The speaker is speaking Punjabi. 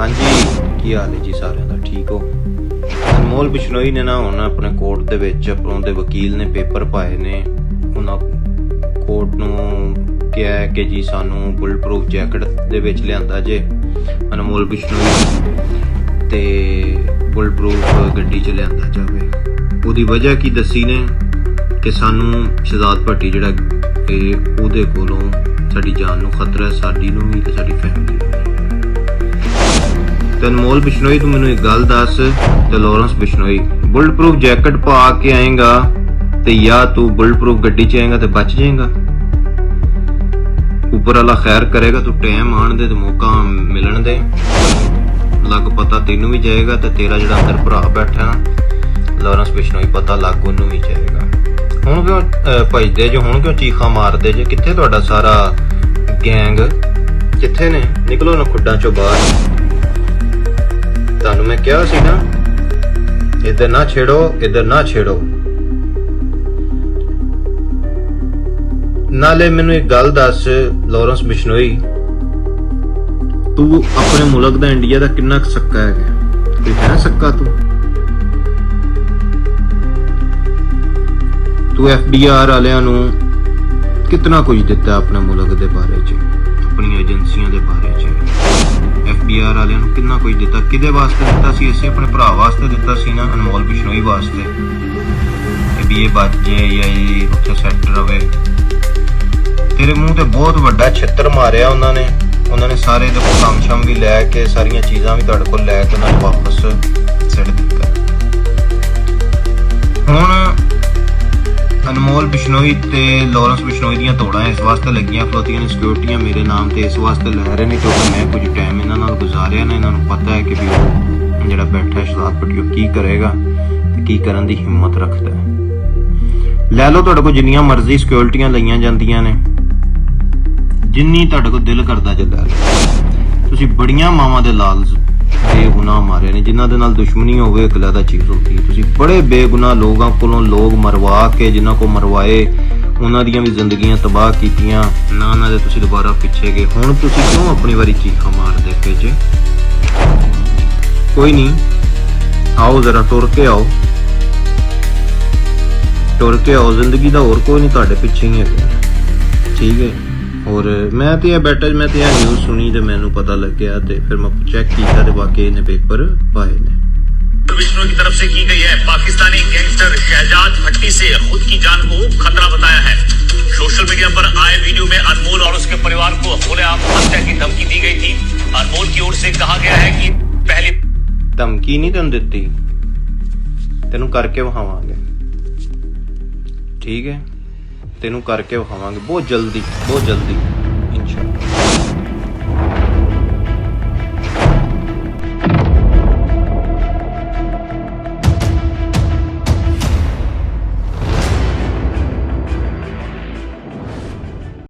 ਹਾਂਜੀ, ਕੀ ਹਾਲ ਹੈ ਜੀ ਸਾਰਿਆਂ ਦਾ? ਠੀਕ ਹੋ? ਅਨਮੋਲ ਬਿਸ਼ਨੋਈ ਨੇ ਨਾ ਹੁਣ ਆਪਣੇ ਕੋਰਟ ਦੇ ਵਿੱਚ, ਆਪਣੇ ਦੇ ਵਕੀਲ ਨੇ ਪੇਪਰ ਪਾਏ ਨੇ। ਉਹਨਾਂ ਕੋਰਟ ਨੂੰ ਕਿਹਾ ਹੈ ਕਿ ਜੀ ਸਾਨੂੰ ਬੁਲਟ ਪ੍ਰੂਫ ਜੈਕਟ ਦੇ ਵਿੱਚ ਲਿਆਂਦਾ ਜੇ, ਅਨਮੋਲ ਬਿਸ਼ਨੋਈ। ਤੇ ਬੁਲਟ ਪ੍ਰੂਫ ਗੱਡੀ 'ਚ ਲਿਆਂਦਾ ਜਾਵੇ। ਉਹਦੀ ਵਜ੍ਹਾ ਕੀ ਦੱਸੀ ਨੇ? ਕਿ ਸਾਨੂੰ ਸ਼ਹਜ਼ਾਦ ਭੱਟੀ ਜਿਹੜਾ ਇਹ ਉਹਦੇ ਕੋਲੋਂ ਸਾਡੀ ਜਾਨ ਨੂੰ ਖਤਰਾ ਹੈ, ਸਾਡੀ ਨੂੰ ਵੀ ਤੇ ਸਾਡੀ ਫੈਮਿਲੀ ਨੂੰ ਵੀ। ਅਨਮੋਲ ਬਿਸ਼ਨੋਈ ਤੂੰ ਮੈਨੂੰ ਇੱਕ ਗੱਲ ਦੱਸ ਤੇ Lawrence Bishnoi. Bullet proof jacket ਪਾ ਕੇ ਆਏਗਾ ਤੇ ਜਾਂ ਤੂੰ ਬੁਲਟ ਪ੍ਰੂਫ ਗੱਡੀ 'ਚ ਆਏਗਾ ਤੇ ਬਚ ਜਾਏਗਾ। ਉੱਪਰ ਵਾਲਾ ਖੈਰ ਕਰੇਗਾ ਤੂੰ ਟਾਈਮ ਆਣ ਦੇ ਤੇ ਮੌਕਾ ਮਿਲਣ ਦੇ। ਲੱਗ ਪਤਾ ਤੈਨੂੰ ਵੀ ਜਾਏਗਾ ਤੇ ਤੇਰਾ ਜਿਹੜਾ ਅੰਦਰ ਭਰਾ ਬੈਠਾ ਨਾ ਲਾਰੈਂਸ ਬਿਸ਼ਨੋਈ ਪਤਾ ਲੱਗ ਉਹਨੂੰ ਵੀ ਜਾਏਗਾ। ਹੁਣ ਕਿਉਂ ਅਹ, ਭੱਜਦੇ ਜੋ ਹੁਣ ਕਿਉਂ ਚੀਖਾਂ ਮਾਰਦੇ ਜੇ? ਕਿੱਥੇ ਤੁਹਾਡਾ ਸਾਰਾ ਗੈਂਗ ਕਿੱਥੇ ਨੇ? ਨਿਕਲੋ ਨਾ ਖੁੱਡਾਂ ਚੋਂ ਬਾਹਰ। ਤੁਹਾਨੂੰ ਮੈਂ ਕਿਹਾ ਸੀ ਨਾ, ਇੱਧਰ ਨਾ ਛੇੜੋ, ਇੱਧਰ ਨਾ ਛੇੜੋ। ਨਾਲੇ ਮੈਨੂੰ ਇੱਕ ਗੱਲ ਦੱਸ, ਲਾਰੈਂਸ ਬਿਸ਼ਨੋਈ, ਤੂੰ ਆਪਣੇ ਮੁਲਕ ਦਾ ਇੰਡੀਆ ਦਾ ਕਿੰਨਾ ਕੁ ਸੱਕਾ ਹੈਗਾ? ਕੋਈ ਹੈ ਸੱਕਾ ਤੂੰ? ਤੂੰ ਐਫਡੀਆਰ ਵਾਲਿਆਂ ਨੂੰ ਕਿੰਨਾ ਕੁਝ ਦਿੱਤਾ ਆਪਣੇ ਮੁਲਕ ਦੇ ਬਾਰੇ 'ਚ, ਆਪਣੀਆਂ ਏਜੰਸੀਆਂ ਦੇ ਬਾਰੇ 'ਚ? ਐਫਡੀਆਰ ਵਾਲਿਆਂ ਨੂੰ ਕਿੰਨਾ ਕੁਝ ਦਿੱਤਾ? ਕਿਹਦੇ ਵਾਸਤੇ ਦਿੱਤਾ ਸੀ? ਇਸੇ ਆਪਣੇ ਭਰਾ ਵਾਸਤੇ ਦਿੱਤਾ ਸੀ ਨਾ, ਅਨਮੋਲ ਬਿਸ਼ਨੋਈ ਵਾਸਤੇ। ਕਿ ਵੀ ਇਹ ਬਚ ਜਾਂ ਇਹ ਉੱਥੇ ਸੈੱਟ ਰਵੇ। ਤੇਰੇ ਮੂੰਹ ਤੇ ਬਹੁਤ ਵੱਡਾ ਛਿੱਤਰ ਮਾਰਿਆ ਉਹਨਾਂ ਨੇ। ਉਹਨਾਂ ਨੇ ਸਾਰੇ ਦੇ ਕੋਲ ਕੰਮ ਸ਼ਮ ਵੀ ਲੈ ਕੇ, ਸਾਰੀਆਂ ਚੀਜ਼ਾਂ ਵੀ ਤੁਹਾਡੇ ਕੋਲ ਲੈ ਕੇ ਉਹਨਾਂ ਨੂੰ ਵਾਪਸ ਸਿੱਟ ਦਿੱਤਾ। ਅਨਮੋਲ ਬਿਸ਼ਨੋਈ ਤੇ ਲਾਰੈਂਸ ਬਿਸ਼ਨੋਈ ਦੀਆਂ ਤੋੜਾਂ ਇਸ ਵਾਸਤੇ ਲੱਗੀਆਂ। ਖਲੋਤੀਆਂ ਨੇ ਸਿਕਿਉਰਟੀਆਂ ਮੇਰੇ ਨਾਮ ਤੇ ਇਸ ਵਾਸਤੇ ਲੈ ਰਹੇ ਨੇ, ਕਿਉਂਕਿ ਮੈਂ ਕੁਝ ਟਾਈਮ ਇਹਨਾਂ ਨਾਲ ਗੁਜ਼ਾਰਿਆ ਨੇ, ਇਹਨਾਂ ਨੂੰ ਪਤਾ ਹੈ ਕਿ ਵੀ ਜਿਹੜਾ ਬੈਠਾ ਸ਼ਰਾਬ ਪਟਿਓ ਕੀ ਕਰੇਗਾ ਤੇ ਕੀ ਕਰਨ ਦੀ ਹਿੰਮਤ ਰੱਖਦਾ ਹੈ। ਲੈ ਲਓ ਤੁਹਾਡੇ ਕੋਲ ਜਿੰਨੀਆਂ ਮਰਜ਼ੀ ਸਿਕਿਉਰਟੀਆਂ ਲਈਆਂ ਜਾਂਦੀਆਂ ਨੇ। ਜਿੰਨੀ ਤੁਹਾਡੇ ਕੋਲ ਦਿਲ ਕਰਦਾ ਜੇ ਲੈ ਲਓ। ਤੁਸੀਂ ਬੜੀਆਂ ਮਾਵਾਂ ਦੇ ਲਾਲ ਬੇਗੁਨਾਹ ਮਾਰੇ ਨੇ, ਜਿਨ੍ਹਾਂ ਦੇ ਨਾਲ ਦੁਸ਼ਮਣੀ ਹੋਵੇ ਇੱਕ ਅਲੱਗਾ ਚੀਜ਼ ਹੁੰਦੀ ਹੈ ਤੁਸੀਂ ਬੜੇ ਬੇਗੁਨਾਹ ਲੋਕਾਂ ਕੋਲੋਂ ਲੋਕ ਮਰਵਾ ਕੇ, ਜਿਨ੍ਹਾਂ ਕੋ ਮਰਵਾਏ, ਉਹਨਾਂ ਦੀਆਂ ਵੀ ਜ਼ਿੰਦਗੀਆਂ ਤਬਾਹ ਕੀਤੀਆਂ। ਨਾ ਉਹਨਾਂ ਦੇ ਤੁਸੀਂ ਦੁਬਾਰਾ ਪਿੱਛੇ ਗਏ। ਹੁਣ ਤੁਸੀਂ ਕਿਉਂ ਆਪਣੀ ਵਾਰੀ ਚੀਖਾਂ ਮਾਰਦੇ ਪਏ ਜੇ? ਕੋਈ ਨਹੀਂ। ਆਓ ਜ਼ਰਾ, ਤੁਰ ਕੇ ਆਓ। ਤੁਰ ਕੇ ਆਓ। ਜ਼ਿੰਦਗੀ ਦਾ ਹੋਰ ਕੋਈ ਨਹੀਂ, ਤੁਹਾਡੇ ਪਿੱਛੇ ਹੀ ਹੈ ਠੀਕ ਹੈ ਔਰ ਮੈਂ ਤੇ ਇਹ ਬੈਠਾ ਮੈਂ ਤੇ ਇਹ ਨਿਊਜ਼ ਸੁਣੀ ਤੇ ਮੈਨੂੰ ਪਤਾ ਲੱਗਿਆ ਤੇ ਫਿਰ ਮੈਂ ਚੈੱਕ ਕੀਤਾ ਤੇ ਵਾਕਈ ਇਹਨੇ ਪੇਪਰ ਪਾਏ ਨੇ विष्णु की तरफ से की गई है पाकिस्तानी गैंगस्टर शहजाद भट्टी से खुद की जान को खतरा बताया है सोशल मीडिया पर आए वीडियो में अनमोल और उसके परिवार को खुलेआम हत्या की धमकी दी गई थी अनमोल की ओर से कहा गया है कि पहली ਧਮਕੀ ਨਹੀਂ ਤੈਨੂੰ ਦਿੱਤੀ ਤੈਨੂੰ ਕਰਕੇ ਵਿਖਾਵਾਂਗੇ ਠੀਕ ਹੈ ਤੈਨੂੰ ਕਰਕੇ ਵਿਖਾਵਾਂਗੇ। ਬਹੁਤ ਜਲਦੀ ਬਹੁਤ ਜਲਦੀ।